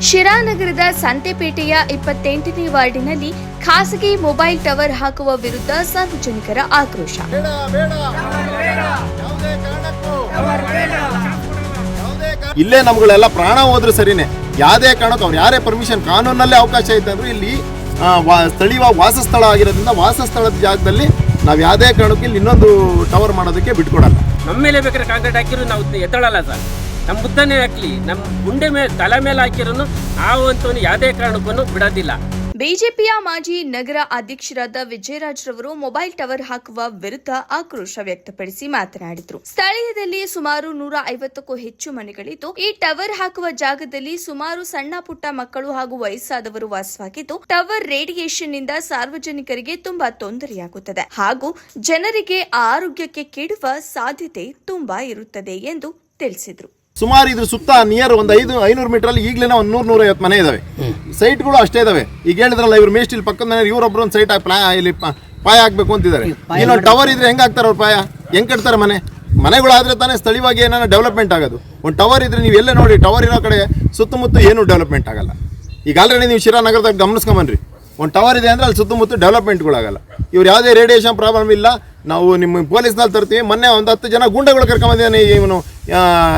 ಶಿರಾನಗರದ ಸಂತೆಪೇಟೆಯ ಇಪ್ಪತ್ತೆಂಟನೇ ವಾರ್ಡಿನಲ್ಲಿ ಖಾಸಗಿ mobile tower ಹಾಕುವ ವಿರುದ್ಧ ಸಾರ್ವಜನಿಕರ ಆಕ್ರೋಶ. ಬೇಡ ಬೇಡ. ಯಾವುದೇ ಕಾರಣಕ್ಕೂ. ಯಾವುದೇ ಇಲ್ಲೇ ನಮ್ಗಳೆಲ್ಲ ಪ್ರಾಣ ಹೋದ್ರು ಸರಿನೇ. ಯಾವುದೇ ಕಾರಣಕ್ಕೂ ಅವ್ರು ಯಾರೇ ಪರ್ಮಿಷನ್ ಕಾನೂನಲ್ಲೇ ಅವಕಾಶ ಐತೆ ಅಂದ್ರೆ ಇಲ್ಲಿ ಸ್ಥಳೀಯ ವಾ- ವಾಸಸ್ಥಳ ಆಗಿರೋದ್ರಿಂದ ವಾಸಸ್ಥಳದ ಜಾಗದಲ್ಲಿ ನಾವು ಯಾವುದೇ ಕಾರಣಕ್ಕೂ ಇಲ್ಲಿ ಇನ್ನೊಂದು ಟವರ್ ಮಾಡೋದಕ್ಕೆ ಬಿಟ್ಕೊಡಲ್ಲ. ನಮ್ಮ ಮೇಲೆ ಬೇಕಾದ್ರೆ ಕಾಂಕ್ರೀಟ್ ಹಾಕಿದ್ರು ನಾವು ಎತ್ತಳಲ್ಲ ಸರ್. ನಮ್ಮ ಬುದ್ಧನೇ ಹಾಕ್ಲಿ ನಮ್ಮ ಗುಂಡೆ ಮೇಲೆ ತಲೆ ಮೇಲೆ ಹಾಕಿರೋನು ಆ ಅಂತವನು ಯಾವುದೇ ಕಾರಣಕ್ಕೂ ಬಿಡೋದಿಲ್ಲ. ಬಿಜೆಪಿಯ ಮಾಜಿ ನಗರ ಅಧ್ಯಕ್ಷರಾದ ವಿಜಯರಾಜ್ರವರು ಮೊಬೈಲ್ ಟವರ್ ಹಾಕುವ ವಿರುದ್ಧ ಆಕ್ರೋಶ ವ್ಯಕ್ತಪಡಿಸಿ ಮಾತನಾಡಿದರು. ಸ್ಥಳೀಯದಲ್ಲಿ ಸುಮಾರು ನೂರ ಐವತ್ತಕ್ಕೂ ಹೆಚ್ಚು ಮನೆಗಳಿದ್ದು, ಈ ಟವರ್ ಹಾಕುವ ಜಾಗದಲ್ಲಿ ಸುಮಾರು ಸಣ್ಣ ಪುಟ್ಟ ಮಕ್ಕಳು ಹಾಗೂ ವಯಸ್ಸಾದವರು ವಾಸವಾಗಿದ್ದು, ಟವರ್ ರೇಡಿಯೇಷನ್ನಿಂದ ಸಾರ್ವಜನಿಕರಿಗೆ ತುಂಬಾ ತೊಂದರೆಯಾಗುತ್ತದೆ ಹಾಗೂ ಜನರಿಗೆ ಆರೋಗ್ಯಕ್ಕೆ ಕೆಡುವ ಸಾಧ್ಯತೆ ತುಂಬಾ ಇರುತ್ತದೆ ಎಂದು ತಿಳಿಸಿದರು. ಸುಮಾರು ಇದ್ರ ಸುತ್ತ ನಿಯರ್ ಒಂದು ಐದು ಐನೂರು ಮೀಟರ್ ಅಲ್ಲಿ ಈಗಲೇ ಒಂದು ನೂರ ನೂರೈವತ್ತು ಮನೆ ಇದಾವೆ. ಸೈಟ್ಗಳು ಅಷ್ಟೇ ಇದಾವೆ. ಈಗ ಹೇಳಿದ್ರಲ್ಲ ಇವ್ರು ಮೇಸ್ಟ್ ಇಲ್ಲಿ ಪಕ್ಕದ ಮನೆ ಇವ್ರೊಬ್ರು ಒಂದು ಸೈಟ್ ಪ್ಲಾ ಇಲ್ಲಿ ಪಾಯ ಹಾಕ್ಬೇಕು ಅಂತಿದ್ದಾರೆ. ಇಲ್ಲೊಂದು ಟವರ್ ಇದ್ರೆ ಹೆಂಗ್ ಹಾಕ್ತಾರೆ ಅವ್ರು ಪಾಯ? ಹೆಂಗ್ ಕಟ್ತಾರೆ ಮನೆ? ಮನೆಗಳಾದ್ರೆ ತಾನೇ ಸ್ಥಳೀಯವಾಗಿ ಏನಾರ ಡೆವಲಪ್ಮೆಂಟ್ ಆಗೋದು. ಒಂದು ಟವರ್ ಇದ್ರೆ ನೀವು ಎಲ್ಲೇ ನೋಡಿ ಟವರ್ ಇರೋ ಕಡೆ ಸುತ್ತಮುತ್ತ ಏನು ಡೆವಲಪ್ಮೆಂಟ್ ಆಗಲ್ಲ. ಈಗ ಆಲ್ರೆಡಿ ನೀವು ಶಿರಾನಗರದಾಗ ಗಮನಿಸ್ಕೊಂಬನ್ರಿ. ಒಂದು ಟವರ್ ಇದೆ ಅಂದ್ರೆ ಅಲ್ಲಿ ಸುತ್ತಮುತ್ತ ಡೆವಲಪ್ಮೆಂಟ್ಗಳಾಗಲ್ಲ ಇವ್ರು ಯಾವುದೇ ರೇಡಿಯೇಷನ್ ಪ್ರಾಬ್ಲಮ್ ಇಲ್ಲ. ನಾವು ನಿಮ್ಮ ಪೊಲೀಸ್ನಲ್ಲಿ ತರ್ತೀವಿ. ಮೊನ್ನೆ ಒಂದು ಹತ್ತು ಜನ ಗುಂಡಗಳು ಕರ್ಕೊಂಬಂದಿದ್ದಾನೆ ಇವನು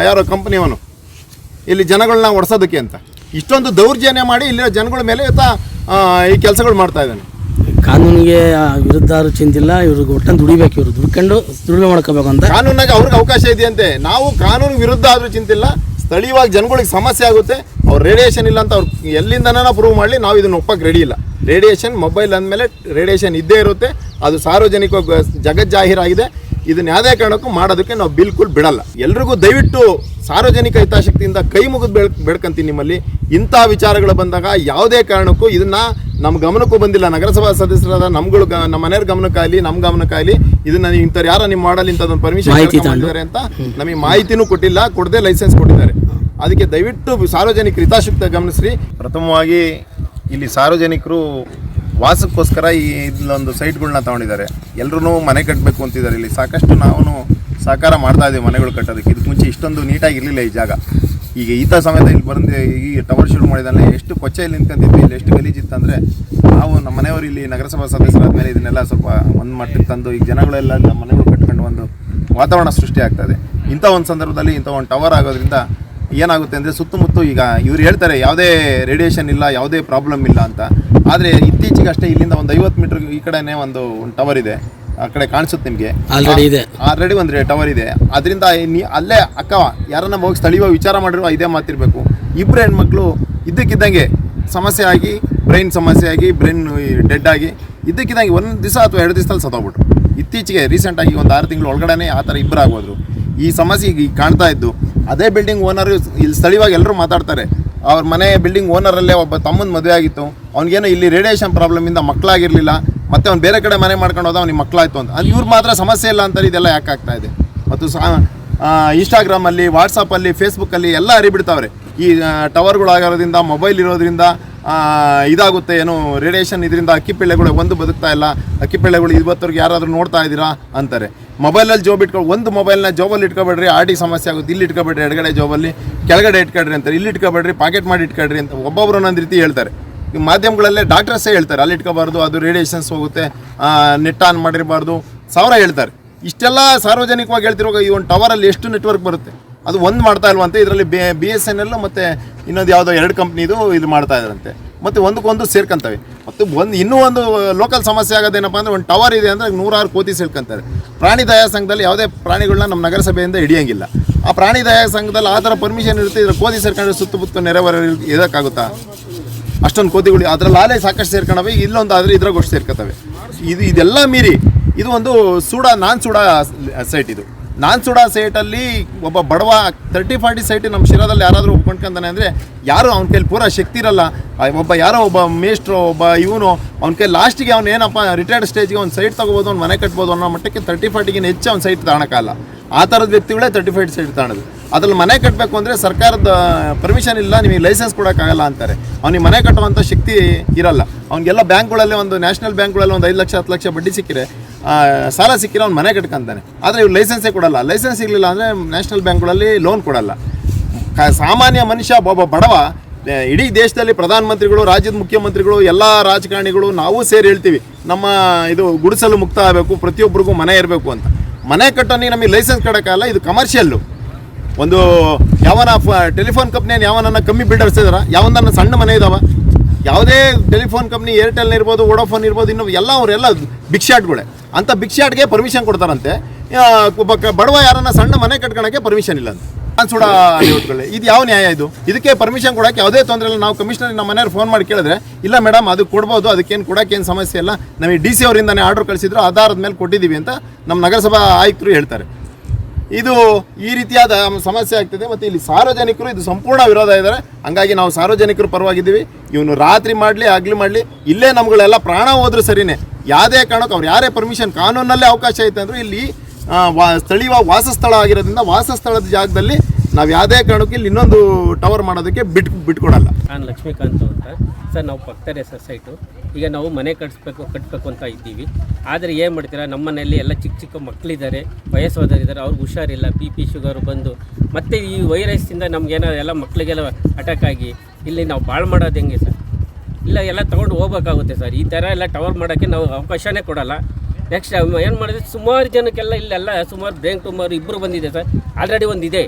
ಯಾರೋ ಕಂಪ್ನಿಯವನು. ಇಲ್ಲಿ ಜನಗಳನ್ನ ಒಡ್ಸೋದಕ್ಕೆ ಅಂತ. ಇಷ್ಟೊಂದು ದೌರ್ಜನ್ಯ ಮಾಡಿ ಇಲ್ಲಿರೋ ಜನಗಳ ಮೇಲೆ ಈತ ಈ ಕೆಲಸಗಳು ಮಾಡ್ತಾ ಇದ್ದಾನೆ. ಕಾನೂನಿಗೆ ವಿರುದ್ಧ ಚಿಂತಿಲ್ಲ ಇವ್ರಿಗೆ ಒಟ್ಟನ್ನು ದುಡಿಬೇಕು ಇವರು ದುಡ್ಕೊಂಡು ದುಡಿಮೆ ಮಾಡ್ಕೋಬೇಕು ಅಂತ. ಕಾನೂನಾಗ ಅವ್ರಿಗೆ ಅವಕಾಶ ಇದೆಯಂತೆ. ನಾವು ಕಾನೂನು ವಿರುದ್ಧ ಆದರೂ ಚಿಂತಿಲ್ಲ. ಸ್ಥಳೀಯವಾಗಿ ಜನಗಳಿಗೆ ಸಮಸ್ಯೆ ಆಗುತ್ತೆ. ಅವ್ರು ರೇಡಿಯೇಷನ್ ಇಲ್ಲ ಅಂತ ಅವ್ರು ಎಲ್ಲಿಂದನ ಪ್ರೂವ್ ಮಾಡಲಿ ನಾವು ಇದನ್ನು ಒಪ್ಪಕ್ಕೆ ರೆಡಿ ಇಲ್ಲ. ರೇಡಿಯೇಷನ್ ಮೊಬೈಲ್ ಅಂದಮೇಲೆ ರೇಡಿಯೇಷನ್ ಇದ್ದೇ ಇರುತ್ತೆ. ಅದು ಸಾರ್ವಜನಿಕ ಜಗಜ್ಜಾಹೀರಾಗಿದೆ. ಇದನ್ನ ಯಾವುದೇ ಕಾರಣಕ್ಕೂ ಮಾಡೋದಕ್ಕೆ ನಾವು ಬಿಲ್ಕುಲ್ ಬಿಡಲ್ಲ. ಎಲ್ರಿಗೂ ದಯವಿಟ್ಟು ಸಾರ್ವಜನಿಕ ಹಿತಾಸಕ್ತಿಯಿಂದ ಕೈ ಮುಗಿದು ಬೆಳ್ ಬೆಳ್ಕಂತೀನಿ ನಿಮ್ಮಲ್ಲಿ. ಇಂಥ ವಿಚಾರಗಳು ಬಂದಾಗ ಯಾವುದೇ ಕಾರಣಕ್ಕೂ ಇದನ್ನ ನಮ್ಮ ಗಮನಕ್ಕೂ ಬಂದಿಲ್ಲ. ನಗರಸಭಾ ಸದಸ್ಯರಾದ ನಮ್ಗಳು ನಮ್ಮ ಮನೆಯವ್ರ ಗಮನಕ್ಕಾಗಲಿ ನಮ್ಮ ಗಮನಕ್ಕಾಗಲಿ ಇದನ್ನ ನೀವು ಇಂಥವ್ರು ಯಾರ ನಿಮ್ಮ ಮಾಡಲ್ಲಿ ಇಂಥದ್ದೊಂದು ಪರ್ಮಿಷನ್ ಮಾಡಿದ್ದಾರೆ ಅಂತ ನಮಗೆ ಮಾಹಿತಿನೂ ಕೊಟ್ಟಿಲ್ಲ ಕೊಡದೆ ಲೈಸೆನ್ಸ್ ಕೊಟ್ಟಿದ್ದಾರೆ. ಅದಕ್ಕೆ ದಯವಿಟ್ಟು ಸಾರ್ವಜನಿಕರು ಹಿತಾಸಕ್ತ ಗಮನಿಸ್ರಿ. ಪ್ರಥಮವಾಗಿ ಇಲ್ಲಿ ಸಾರ್ವಜನಿಕರು ವಾಸಕ್ಕೋಸ್ಕರ ಈ ಇಲ್ಲೊಂದು ಸೈಟ್ಗಳನ್ನ ತಗೊಂಡಿದ್ದಾರೆ. ಎಲ್ಲರೂ ಮನೆ ಕಟ್ಟಬೇಕು ಅಂತಿದ್ದಾರೆ. ಇಲ್ಲಿ ಸಾಕಷ್ಟು ನಾವು ಸಹಕಾರ ಮಾಡ್ತಾ ಇದ್ದೀವಿ ಮನೆಗಳು ಕಟ್ಟೋದಕ್ಕೆ. ಇದಕ್ಕೆ ಮುಂಚೆ ಇಷ್ಟೊಂದು ನೀಟಾಗಿ ಇರಲಿಲ್ಲ ಈ ಜಾಗ. ಈಗ ಈತ ಸಮೇತ ಇಲ್ಲಿ ಬಂದು ಈ ಟವರ್ ಶುರು ಮಾಡಿದಾನೆ. ಎಷ್ಟು ಕೊಚ್ಚೆಯಲ್ಲಿ ನಿಂತ್ಕೊಂತಿದ್ವಿ, ಇಲ್ಲಿ ಎಷ್ಟು ಗಲೀಜಿತ್ತಂದರೆ ನಾವು ನಮ್ಮ ಮನೆಯವರು ಇಲ್ಲಿ ನಗರಸಭಾ ಸದಸ್ಯರಾದ ಮೇಲೆ ಇದನ್ನೆಲ್ಲ ಸ್ವಲ್ಪ ಒಂದು ಮಟ್ಟಕ್ಕೆ ತಂದು ಈಗ ಜನಗಳೆಲ್ಲ ನಮ್ಮ ಮನೆಗಳು ಕಟ್ಕೊಂಡು ಒಂದು ವಾತಾವರಣ ಸೃಷ್ಟಿ ಆಗ್ತದೆ ಇಂಥ ಒಂದು ಸಂದರ್ಭದಲ್ಲಿ ಇಂಥ ಒಂದು ಟವರ್ ಆಗೋದ್ರಿಂದ ಏನಾಗುತ್ತೆ ಅಂದರೆ ಸುತ್ತಮುತ್ತ ಈಗ ಇವ್ರು ಹೇಳ್ತಾರೆ ಯಾವುದೇ ರೇಡಿಯೇಷನ್ ಇಲ್ಲ ಯಾವುದೇ ಪ್ರಾಬ್ಲಮ್ ಇಲ್ಲ ಅಂತ. ಆದರೆ ಇತ್ತೀಚೆಗೆ ಅಷ್ಟೇ ಇಲ್ಲಿಂದ ಒಂದು ಐವತ್ತು ಮೀಟರ್ ಈ ಕಡೆನೇ ಒಂದು ಟವರ್ ಇದೆ. ಆ ಕಡೆ ಕಾಣಿಸುತ್ತೆ ನಿಮಗೆ? ಆಲ್ರೆಡಿ ಇದೆ. ಆಲ್ರೆಡಿ ಒಂದು ಟವರ್ ಇದೆ. ಅದರಿಂದ ನೀ ಅಲ್ಲೇ ಅಕ್ಕ ಯಾರನ್ನ ಹೋಗಿ ಸ್ಥಳೀಯ ವಿಚಾರ ಮಾಡಿರೋ ಇದೇ ಮಾತಿರಬೇಕು. ಇಬ್ಬರು ಹೆಣ್ಮಕ್ಳು ಇದ್ದಕ್ಕಿದ್ದಂಗೆ ಸಮಸ್ಯೆ ಆಗಿ ಬ್ರೈನ್ ಸಮಸ್ಯೆ ಆಗಿ ಬ್ರೈನ್ ಡೆಡ್ ಆಗಿ ಇದ್ದಕ್ಕಿದ್ದಂಗೆ ಒಂದು ದಿವಸ ಅಥವಾ ಎರಡು ದಿವಸದಲ್ಲಿ ಸತ್ತೋಗ್ಬಿಟ್ರು. ಇತ್ತೀಚೆಗೆ ರೀಸೆಂಟಾಗಿ ಒಂದು ಆರು ತಿಂಗಳು ಒಳಗಡೆ ಆ ಥರ ಇಬ್ಬರು ಆಗೋದ್ರು. ಈ ಸಮಸ್ಯೆ ಈಗ ಕಾಣ್ತಾ ಇದ್ದು ಅದೇ ಬಿಲ್ಡಿಂಗ್ ಓನರ್ ಇಲ್ಲಿ ಸ್ಥಳೀಯವಾಗಿ ಎಲ್ಲರೂ ಮಾತಾಡ್ತಾರೆ. ಅವ್ರ ಮನೆ ಬಿಲ್ಡಿಂಗ್ ಓನರಲ್ಲೇ ಒಬ್ಬ ತಮ್ಮನ ಮದುವೆ ಆಗಿತ್ತು. ಅವ್ನಿಗೇನೋ ಇಲ್ಲಿ ರೇಡಿಯೇಷನ್ ಪ್ರಾಬ್ಲಮಿಂದ ಮಕ್ಕಳಾಗಿರಲಿಲ್ಲ ಮತ್ತೆ ಅವ್ನು ಬೇರೆ ಕಡೆ ಮನೆ ಮಾಡ್ಕೊಂಡು ಹೋದ ಅವ್ನಿಗೆ ಮಕ್ಕಳಾಯ್ತು ಅಂತ. ಅದು ಇವ್ರು ಮಾತ್ರ ಸಮಸ್ಯೆ ಇಲ್ಲ ಅಂತಾರೆ ಇದೆಲ್ಲ ಯಾಕೆ ಆಗ್ತಾ ಇದೆ? ಮತ್ತು ಸಹ ಇನ್ಸ್ಟಾಗ್ರಾಮಲ್ಲಿ ವಾಟ್ಸಪ್ಪಲ್ಲಿ ಫೇಸ್ಬುಕ್ಕಲ್ಲಿ ಎಲ್ಲ ಹರಿಬಿಡ್ತಾವ್ರೆ. ಈ ಟವರ್ಗಳಾಗಿರೋದ್ರಿಂದ ಮೊಬೈಲ್ ಇರೋದ್ರಿಂದ ಇದಾಗುತ್ತೆ. ಏನು ರೇಡಿಯೇಷನ್ ಇದರಿಂದ ಅಕ್ಕಿ ಅಕ್ಕಿಪಿಳ್ಳೆಗಳು ಒಂದು ಬದುಕ್ತಾ ಇಲ್ಲ. ಅಕ್ಕಿ ಪಿಳ್ಳೆಗಳು ಇವತ್ತವರೆಗೆ ಯಾರಾದರೂ ನೋಡ್ತಾ ಇದ್ದೀರಾ ಅಂತಾರೆ. ಮೊಬೈಲಲ್ಲಿ ಜೋಬ್ ಇಟ್ಕೊ, ಒಂದು ಮೊಬೈಲ್ನ ಜೋಬಲ್ಲಿ ಇಟ್ಕೊಬೇಡ್ರಿ ಆಡಿ ಸಮಸ್ಯೆ ಆಗುತ್ತೆ, ಇಲ್ಲಿ ಇಟ್ಕೊಬೇಡ್ರಿ, ಎಡಗಡೆ ಜೋಬಲ್ಲಿ ಕೆಳಗಡೆ ಇಟ್ಕೊಡ್ರಿ ಅಂತಾರೆ ಇಲ್ಲಿ ಇಟ್ಕೊಬೇಡ್ರಿ ಪಾಕೆಟ್ ಮಾಡಿ ಇಟ್ಕೊಡ್ರಿ ಅಂತ ಒಬ್ಬೊಬ್ರು ಒಂದೊಂದು ರೀತಿ ಹೇಳ್ತಾರೆ. ಈ ಮಾಧ್ಯಮಗಳಲ್ಲೇ ಡಾಕ್ಟರ್ಸೇ ಹೇಳ್ತಾರೆ, ಅಲ್ಲಿ ಇಟ್ಕೋಬಾರ್ದು, ಅದು ರೇಡಿಯೇಷನ್ಸ್ ಹೋಗುತ್ತೆ ನೆಟ್ ಆನ್ ಮಾಡಿರಬಾರ್ದು, ಸಾವಿರ ಹೇಳ್ತಾರೆ. ಇಷ್ಟೆಲ್ಲ ಸಾರ್ವಜನಿಕವಾಗಿ ಹೇಳ್ತಿರುವಾಗ ಈ ಒಂದು ಟವರಲ್ಲಿ ಎಷ್ಟು ನೆಟ್ವರ್ಕ್ ಬರುತ್ತೆ? ಅದು ಒಂದು ಮಾಡ್ತಾ ಇಲ್ವಂತೆ ಇದರಲ್ಲಿ B B S N L ಮತ್ತು ಇನ್ನೊಂದು ಯಾವುದೋ ಎರಡು ಕಂಪ್ನಿದು ಇದು ಮಾಡ್ತಾ ಇದ್ದಾರಂತೆ ಮತ್ತು ಒಂದಕ್ಕೊಂದು ಸೇರ್ಕೊಂತವೆ. ಮತ್ತು ಒಂದು ಇನ್ನೂ ಒಂದು ಲೋಕಲ್ ಸಮಸ್ಯೆ ಆಗೋದೇನಪ್ಪ ಅಂದರೆ ಒಂದು ಟವರ್ ಇದೆ ಅಂದರೆ ನೂರಾರು ಕೋತಿ ಸೇರ್ಕೊಂತಾರೆ ಪ್ರಾಣಿ ದಯಾ ಸಂಘದಲ್ಲಿ ಯಾವುದೇ ಪ್ರಾಣಿಗಳನ್ನ ನಮ್ಮ ನಗರಸಭೆಯಿಂದ ಹಿಡಿಯೋಂಗಿಲ್ಲ. ಆ ಪ್ರಾಣಿ ದಯಾ ಸಂಘದಲ್ಲಿ ಆ ಥರ ಪರ್ಮಿಷನ್ ಇರುತ್ತೆ, ಇದ್ರ ಕೋತಿ ಸೇರ್ಕೊಂಡ್ರೆ ಸುತ್ತಮುತ್ತ ನೆರೆಹೊರೆ ಇದಕ್ಕಾಗುತ್ತಾ ಅಷ್ಟೊಂದು ಕೋತಿಗಳು, ಅದರ ಆಲೆ ಸಾಕಷ್ಟು ಸೇರ್ಕೊಂಡವೆ, ಇಲ್ಲೊಂದು ಆದರೆ ಇದ್ರಾಗ ಅಷ್ಟು ಸೇರ್ಕೊತವೆ. ಇದು ಇದೆಲ್ಲ ಮೀರಿ, ಇದು ಒಂದು ಸೂಡ, ನಾನ್ ಸೂಡ ಸೈಟ್ ಇದು. ನಾನ್ ಸೂಡ ಸೈಟಲ್ಲಿ ಒಬ್ಬ ಬಡವ ತರ್ಟಿ ಫಾರ್ಟಿ ಸೈಟ್ ನಮ್ಮ ಶಿರಾದಲ್ಲಿ ಯಾರಾದರೂ ಒಪ್ಕೊಂಡ್ಕೊಂತಾನೆ ಅಂದರೆ ಯಾರು ಅವ್ನ ಕೈಲಿ ಪೂರಾ ಶಕ್ತಿ ಇರಲ್ಲ. ಒಬ್ಬ ಯಾರೋ ಒಬ್ಬ ಮೇಸ್ಟ್ರು ಒಬ್ಬ ಇವನು, ಅವ್ನ ಕೈ ಲಾಸ್ಟಿಗೆ ಅವ್ನು ಏನಪ್ಪ ರಿಟೈರ್ಡ್ ಸ್ಟೇಜ್ಗೆ ಒಂದು ಸೈಟ್ ತೊಗೋಬೋದು ಅವ್ನು ಮನೆ ಕಟ್ಬೋದು ಅನ್ನೋ ಮಟ್ಟಕ್ಕೆ ತರ್ಟಿ ಫಾರ್ಟಿಗಿನ ಹೆಚ್ಚು ಅವ್ನ ಸೈಟ್ ತಗೊಳಕ್ಕಾಗಲ್ಲ. ಆ ಥರದ ವ್ಯಕ್ತಿಗಳೇ ತರ್ಟಿ ಫೈವ್ ಸೀಟ್ ತಗೊಳ್ಳೋದು ಅದ್ರಲ್ಲಿ ಮನೆ ಕಟ್ಟಬೇಕು ಅಂದರೆ ಸರ್ಕಾರದ ಪರ್ಮಿಷನ್ ಇಲ್ಲ, ನಿಮಗೆ ಲೈಸೆನ್ಸ್ ಕೊಡೋಕ್ಕಾಗಲ್ಲ ಅಂತಾರೆ. ಅವ್ನಿಗೆ ಮನೆ ಕಟ್ಟುವಂಥ ಶಕ್ತಿ ಇರಲ್ಲ. ಅವ್ನಿಗೆಲ್ಲ ಬ್ಯಾಂಕ್ಗಳಲ್ಲಿ ಒಂದು ನ್ಯಾಷನಲ್ ಬ್ಯಾಂಕ್ಗಳಲ್ಲಿ ಒಂದು ಐದು ಲಕ್ಷ, ಹತ್ತು ಲಕ್ಷ ಬಡ್ಡಿ ಸಿಕ್ಕಿದೆ ಸಾಲ ಸಿಕ್ಕಿರೋ ಅವ್ನು ಮನೆ ಕಟ್ಕೊಂತಾನೆ. ಆದರೆ ಇವ್ರು ಲೈಸೆನ್ಸೇ ಕೊಡಲ್ಲ. ಲೈಸೆನ್ಸ್ ಸಿಗಲಿಲ್ಲ ಅಂದರೆ ನ್ಯಾಷನಲ್ ಬ್ಯಾಂಕ್ಗಳಲ್ಲಿ ಲೋನ್ ಕೊಡಲ್ಲ. ಸಾಮಾನ್ಯ ಮನುಷ್ಯ, ಒಬ್ಬ ಬಡವ ಇಡೀ ದೇಶದಲ್ಲಿ ಪ್ರಧಾನಮಂತ್ರಿಗಳು, ರಾಜ್ಯದ ಮುಖ್ಯಮಂತ್ರಿಗಳು, ಎಲ್ಲ ರಾಜಕಾರಣಿಗಳು ನಾವು ಸೇರಿ ಹೇಳ್ತೀವಿ. ನಮ್ಮ ಇದು ಗುಡಿಸಲು ಮುಕ್ತ ಆಗಬೇಕು, ಪ್ರತಿಯೊಬ್ಬರಿಗೂ ಮನೆ ಇರಬೇಕು ಅಂತ. ಮನೆ ಕಟ್ಟೋನಿಗೆ ನಮಗೆ ಲೈಸೆನ್ಸ್ ಕೊಡೋಕ್ಕಲ್ಲ ಇದು ಕಮರ್ಷಿಯಲ್ಲು ಒಂದು ಯಾವನ ಟೆಲಿಫೋನ್ ಕಂಪ್ನಿಯನ್ನು ಯಾವನನ್ನ ಕಮ್ಮಿ ಬಿಲ್ಡರ್ಸ್ ಇದಾರ ಯಾವನ್ನ ಸಣ್ಣ ಮನೆ ಇದಾವ, ಯಾವುದೇ ಟೆಲಿಫೋನ್ ಕಂಪ್ನಿ ಏರ್ಟೆಲ್ ಇರ್ಬೋದು ವೋಡೋಫೋನ್ ಇರ್ಬೋದು, ಇನ್ನು ಎಲ್ಲ ಅವರೆಲ್ಲ ಭಿಕ್ಷಾಟ್ಗಳೇ ಅಂತ ಶಾಟ್ಗೆ ಪರ್ಮಿಷನ್ ಕೊಡ್ತಾರಂತೆ. ಬಡವ ಯಾರನ್ನ ಸಣ್ಣ ಮನೆ ಕಟ್ಕೊಳಕ್ಕೆ ಪರ್ಮಿಷನ್ ಇಲ್ಲ ಅಂತ. ಇದು ಯಾವ ನ್ಯಾಯ ಇದು? ಇದಕ್ಕೆ ಪರ್ಮಿಷನ್ ಕೊಡೋಕೆ ಯಾವುದೇ ತೊಂದರೆ ಇಲ್ಲ. ನಾವು ಕಮಿಷನರ್ ನಮ್ಮ ಮನೆಯವ್ರು ಫೋನ್ ಮಾಡಿ ಕೇಳಿದ್ರೆ, ಇಲ್ಲ ಮೇಡಮ್ ಅದು ಕೊಡ್ಬೋದು, ಅದಕ್ಕೇನು ಕೊಡೋಕ್ಕೇನು ಸಮಸ್ಯೆ ಇಲ್ಲ. ನಮಗೆ ಡಿ ಸಿ ಅವರಿಂದನೇ ಆರ್ಡರ್ ಕಳಿಸಿದ್ರು, ಆಧಾರದ ಮೇಲೆ ಕೊಟ್ಟಿದ್ದೀವಿ ಅಂತ ನಮ್ಮ ನಗರಸಭಾ ಆಯುಕ್ತರು ಹೇಳ್ತಾರೆ. ಇದು ಈ ರೀತಿಯಾದ ಸಮಸ್ಯೆ ಆಗ್ತಿದೆ. ಮತ್ತು ಇಲ್ಲಿ ಸಾರ್ವಜನಿಕರು ಇದು ಸಂಪೂರ್ಣ ವಿರೋಧ ಇದ್ದಾರೆ. ಹಂಗಾಗಿ ನಾವು ಸಾರ್ವಜನಿಕರು ಪರವಾಗಿದ್ದೀವಿ. ಇವನು ರಾತ್ರಿ ಮಾಡಲಿ ಆಗಲಿ ಮಾಡಲಿ, ಇಲ್ಲೇ ನಮ್ಗಳೆಲ್ಲ ಪ್ರಾಣ ಹೋದ್ರು ಸರಿನೇ. ಯಾವುದೇ ಕಾರಣಕ್ಕೆ ಅವ್ರು ಯಾರೇ ಪರ್ಮಿಷನ್ ಕಾನೂನಲ್ಲೇ ಅವಕಾಶ ಐತೆ ಅಂದರೂ ಇಲ್ಲಿ ವಾ, ಸ್ಥಳೀಯ ವಾಸಸ್ಥಳ ಆಗಿರೋದ್ರಿಂದ ವಾಸಸ್ಥಳದ ಜಾಗದಲ್ಲಿ ನಾವು ಯಾವುದೇ ಕಾರಣಕ್ಕೆ ಇಲ್ಲಿ ಇನ್ನೊಂದು ಟವರ್ ಮಾಡೋದಕ್ಕೆ ಬಿಟ್, ಬಿಟ್ಕೊಡಲ್ಲ. ನಾನು ಲಕ್ಷ್ಮೀಕಾಂತ್ ಅಂತ. ಸರ್, ನಾವು ಪಕ್ತರೆ ಸರ್ ಈಗ ನಾವು ಮನೆ ಕಟ್ಟಿಸ್ಬೇಕು ಕಟ್ಟಬೇಕು ಅಂತ ಇದ್ದೀವಿ. ಆದರೆ ಏನು ಮಾಡ್ತೀರಾ ನಮ್ಮ ಮನೆಯಲ್ಲಿ ಎಲ್ಲ ಚಿಕ್ಕ ಚಿಕ್ಕ ಮಕ್ಕಳಿದ್ದಾರೆ ವಯಸ್ಸಾದವರಿದ್ದಾರೆ ಅವ್ರಿಗೆ ಹುಷಾರಿಲ್ಲ ಬಿ ಪಿ ಶುಗರು ಬಂದು. ಮತ್ತು ಈ ವೈರಸ್ಸಿಂದ ನಮಗೇನೋ ಎಲ್ಲ ಮಕ್ಕಳಿಗೆಲ್ಲ ಅಟ್ಯಾಕ್ ಆಗಿ, ಇಲ್ಲಿ ನಾವು ಬಾಳು ಮಾಡೋದು ಹೆಂಗೆ ಸರ್? ಇಲ್ಲ, ಎಲ್ಲ ತೊಗೊಂಡು ಹೋಗ್ಬೇಕಾಗುತ್ತೆ ಸರ್. ಈ ಥರ ಎಲ್ಲ ಟವರ್ ಮಾಡೋಕ್ಕೆ ನಾವು ಅವಕಾಶನೇ ಕೊಡಲ್ಲ. ನೆಕ್ಸ್ಟ್ ಏನು ಮಾಡಿದ್ರೆ? ಸುಮಾರು ಜನಕ್ಕೆಲ್ಲ ಇಲ್ಲೆಲ್ಲ ಸುಮಾರು ಬ್ಯಾಂಕ್ ಟುಮಾರು ಇಬ್ಬರು ಬಂದಿದೆ ಸರ್. ಆಲ್ರೆಡಿ ಒಂದಿದೆ.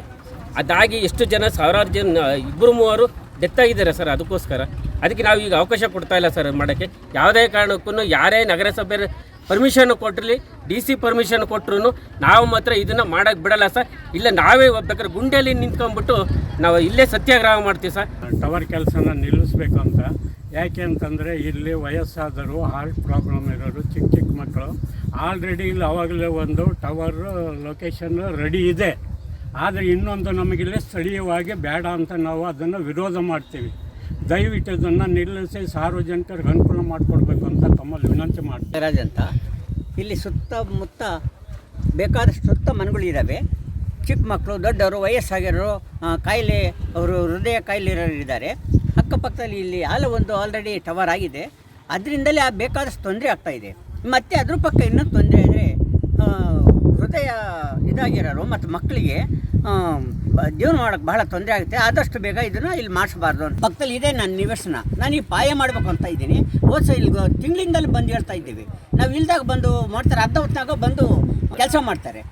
ಅದಾಗಿ ಎಷ್ಟು ಜನ, ಸಾವಿರಾರು ಜನ ಇಬ್ಬರು ಮೂವರು ಡೆತ್ ಆಗಿದ್ದಾರೆ ಸರ್ ಅದಕ್ಕೋಸ್ಕರ. ಅದಕ್ಕೆ ನಾವು ಈಗ ಅವಕಾಶ ಕೊಡ್ತಾ ಇಲ್ಲ ಸರ್ ಮಾಡೋಕ್ಕೆ. ಯಾವುದೇ ಕಾರಣಕ್ಕೂ ಯಾರೇ ನಗರಸಭೆ ಪರ್ಮಿಷನ್ ಕೊಟ್ಟಿರಲಿ ಡಿ ಸಿ ಪರ್ಮಿಷನ್ ಕೊಟ್ಟರು ನಾವು ಮಾತ್ರ ಇದನ್ನು ಮಾಡೋಕ್ಕೆ ಬಿಡಲ್ಲ ಸರ್. ಇಲ್ಲ ನಾವೇ ಬೇಕಾದ್ರೆ ಗುಂಡೆಯಲ್ಲಿ ನಿಂತ್ಕೊಂಡ್ಬಿಟ್ಟು ನಾವು ಇಲ್ಲೇ ಸತ್ಯಾಗ್ರಹ ಮಾಡ್ತೀವಿ ಸರ್. ಟವರ್ ಕೆಲಸನ ನಿಲ್ಲಿಸ್ಬೇಕು ಅಂತ ಯಾಕೆ ಅಂತಂದರೆ ಇಲ್ಲಿ ವಯಸ್ಸಾದರು ಹಾರ್ಟ್ ಪ್ರಾಬ್ಲಮ್ ಇರೋರು ಚಿಕ್ಕ ಚಿಕ್ಕ ಮಕ್ಕಳು. ಆಲ್ರೆಡಿ ಇಲ್ಲಿ ಅವಾಗಲೇ ಒಂದು ಟವರ್ ಲೊಕೇಶನ್ ರೆಡಿ ಇದೆ. ಆದರೆ ಇನ್ನೊಂದು ನಮಗಿಲ್ಲಿ ಸ್ಥಳೀಯವಾಗಿ ಬೇಡ ಅಂತ ನಾವು ಅದನ್ನು ವಿರೋಧ ಮಾಡ್ತೀವಿ. ದಯವಿಟ್ಟು ಅದನ್ನು ನಿಲ್ಲಿಸಿ ಸಾರ್ವಜನಿಕರಿಗೆ ಅನುಕೂಲ ಮಾಡಿಕೊಡ್ಬೇಕು ಅಂತ ತಮ್ಮಲ್ಲಿ ವಿನಂತಿ ಮಾಡ್ತೀವಿ ರಾಜ್ ಅಂತ. ಇಲ್ಲಿ ಸುತ್ತಮುತ್ತ ಬೇಕಾದಷ್ಟು ಸುತ್ತ ಮನೆಗಳಿದ್ದಾವೆ ಚಿಕ್ಕ ಮಕ್ಕಳು, ದೊಡ್ಡವರು ವಯಸ್ಸಾಗಿರೋರು ಕಾಯಿಲೆ, ಅವರು ಹೃದಯ ಕಾಯಿಲೆ ಇರೋರು ಇದ್ದಾರೆ ಅಕ್ಕಪಕ್ಕದಲ್ಲಿ ಇಲ್ಲಿ ಹಾಲ ಒಂದು ಆಲ್ರೆಡಿ ಟವರ್ ಆಗಿದೆ. ಅದರಿಂದಲೇ ಆ ಬೇಕಾದಷ್ಟು ತೊಂದರೆ ಆಗ್ತಾ ಇದೆ. ಮತ್ತು ಅದ್ರ ಪಕ್ಕ ಇನ್ನೊಂದು ತೊಂದರೆ ಅಂದರೆ ಹೃದಯ ಇದಾಗಿರೋರು ಮತ್ತು ಮಕ್ಕಳಿಗೆ ಜೀವನ ಮಾಡೋಕ್ಕೆ ಬಹಳ ತೊಂದರೆ ಆಗುತ್ತೆ. ಆದಷ್ಟು ಬೇಗ ಇದನ್ನು ಇಲ್ಲಿ ಮಾಡಿಸಬಾರ್ದು ಅಂತ. ಪಕ್ಕದಲ್ಲಿ ಇದೆ ನನ್ನ ನಿವೇಶನ. ನಾನು ಈ ಪಾಯ ಮಾಡಬೇಕು ಅಂತ ಇದ್ದೀನಿ. ಹೋದ್ಸ ಇಲ್ಲಿ ತಿಂಗಳಿಂದಲೇ ಬಂದು ಹೇಳ್ತಾ ಇದ್ದೀವಿ. ನಾವು ಇಲ್ದಾಗ ಬಂದು ಮಾಡ್ತಾರೆ. ಅರ್ಧ ಹೊತ್ತಾಗ ಬಂದು ಕೆಲಸ ಮಾಡ್ತಾರೆ.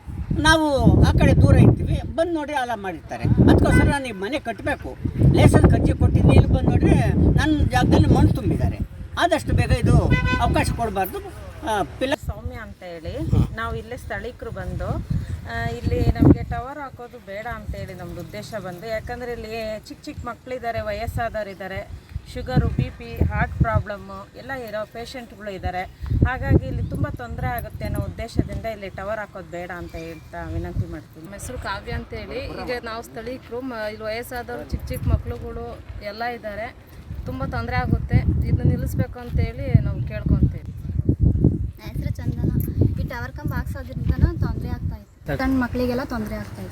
ನಾವು ಆ ಕಡೆ ದೂರ ಇರ್ತೀವಿ. ಬಂದು ನೋಡಿ ಅಲ್ಲ ಮಾಡಿರ್ತಾರೆ. ಅದಕ್ಕೋಸ್ಕರ ನಾನು ಈ ಮನೆ ಕಟ್ಟಬೇಕು ಲೇಸನ್ ಕಜ್ಜಿ ಕೊಟ್ಟಿದ್ದು ಇಲ್ಲಿ ಬಂದು ನೋಡ್ರಿ ನನ್ನ ಜಾಗದಲ್ಲಿ ಮಣ್ಣು ತುಂಬಿದ್ದಾರೆ. ಆದಷ್ಟು ಬೇಗ ಇದು ಅವಕಾಶ ಕೊಡಬಾರ್ದು. ಪಿಲ್ಲ ಸೌಮ್ಯ ಅಂತ ಹೇಳಿ. ನಾವು ಇಲ್ಲೇ ಸ್ಥಳೀಕರು ಬಂದು ಇಲ್ಲಿ ನಮಗೆ ಟವರ್ ಹಾಕೋದು ಬೇಡ ಅಂತ ಹೇಳಿ ನಮ್ದು ಉದ್ದೇಶ ಬಂದು. ಯಾಕಂದರೆ ಇಲ್ಲಿ ಚಿಕ್ಕ ಚಿಕ್ಕ ಮಕ್ಕಳಿದ್ದಾರೆ ವಯಸ್ಸಾದವರಿದ್ದಾರೆ. Sugar B P heart problem ಎಲ್ಲ ಇರೋ ಪೇಷಂಟ್ಗಳು ಇದ್ದಾರೆ ಹಾಗಾಗಿ ಇಲ್ಲಿ ತುಂಬ ತೊಂದರೆ ಆಗುತ್ತೆ ಅನ್ನೋ ಉದ್ದೇಶದಿಂದ ಇಲ್ಲಿ ಟವರ್ ಹಾಕೋದು ಬೇಡ ಅಂತ ಹೇಳ್ತಾ ವಿನಂತಿ ಮಾಡ್ತೀನಿ. ನಮ್ಮ ಹೆಸರು ಕಾವ್ಯ ಅಂತೇಳಿ. ಈಗ ನಾವು ಸ್ಥಳೀಕರು ಮ ಇಲ್ಲಿ ವಯಸ್ಸಾದವರು ಚಿಕ್ಕ ಚಿಕ್ಕ ಮಕ್ಕಳುಗಳು ಎಲ್ಲ ಇದ್ದಾರೆ ತುಂಬ ತೊಂದರೆ ಆಗುತ್ತೆ. ಇದನ್ನ ನಿಲ್ಲಿಸ್ಬೇಕು ಅಂತೇಳಿ ನಾವು ಕೇಳ್ಕೊತೀವಿ. ನನ್ನ ಹೆಸರು ಚಂದನ. ಈ ಟವರ್ ಕಂಬ ಹಾಕ್ಸೋದ್ರಿಂದ ತೊಂದರೆ ಆಗ್ತಾ ಇತ್ತು. ಸಣ್ಣ ಮಕ್ಕಳಿಗೆಲ್ಲ ತೊಂದರೆ ಆಗ್ತಾ ಇತ್ತು.